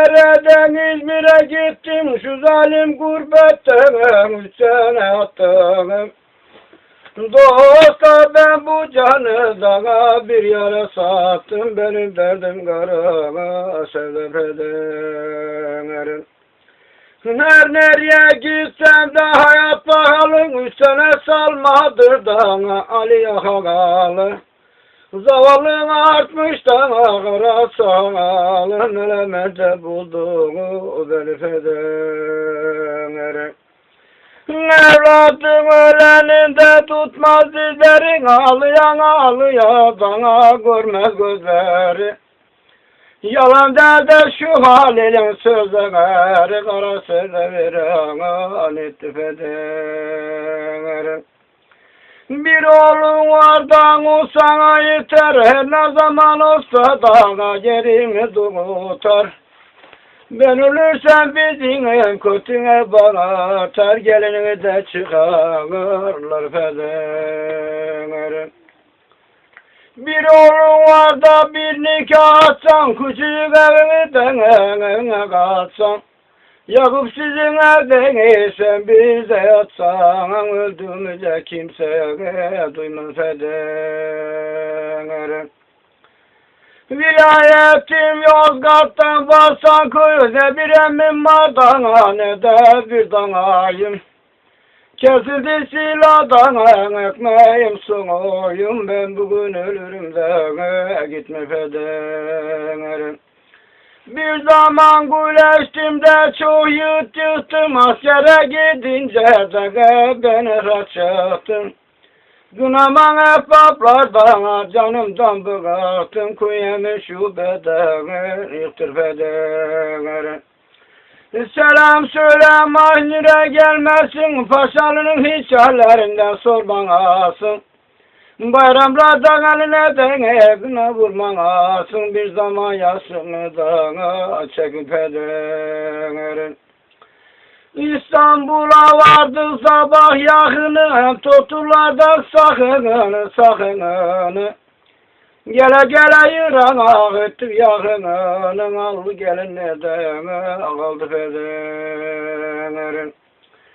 Ankara'dan İzmir'e gittim şu zalim gurbetten üç sene attım. Dosta ben bu canı sana bir yara sattım benim derdim karama sevdim ederim. Her nereye gitsem de hayat pahalı üç sene salmadır dana Ali Yakalı. Zavallın artmış da ağıra sağalın elemede bulduğu beni federim. Evladım öleninde tutmaz dizlerin ağlayan ağlıyor bana görmez gözleri. Yalan derde şu halinin sözleri kara söze veren etti federim. Bir oğlun var da sana yeter her ne zaman olsa daha yerimi tutar. Ben ölürsem bizim en kötüne bana atar gelinini de çıkarırlar federim. Bir oğlun var da bir nikah atsan küçük evimden evine katsan. Yakup sizin evde sen bize yatsan öldüğümüzde kimseye duymaz federim. Vilayetim Yozgat'tan varsan köyde bir emmim var dana ne de bir danayım. Kesildi silahdan ekmeğim soğuyum ben bugün ölürüm de gitme federim. Bir zaman güleştim de çok yıt yıktım askere gidince de beni raçattım. Günaman hep ablardan canımdan bıraktım kuyemi şu bedeni yıktır federim. Selam söyle mahnire gelmesin Paşalı'nın hiç hallerinden sor banasın Bayramlarda eline dene Gına vurmanasın Bir zaman yaşını dana Çekin pederin İstanbul'a vardı sabah yakını Tuturlar sakını sakını Gele gele yıran ağıttı yakınının aldı gelin nedeni aldı federin.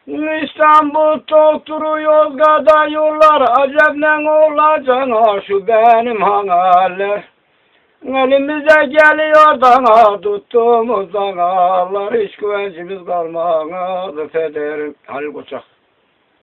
İstanbul Tokturu Yozgat'a yollar acep ne olacak şu benim hanaller. Elimize geliyor dana tuttuğumuz danalar hiç güvencimiz kalmadı federim. Halil Koçak.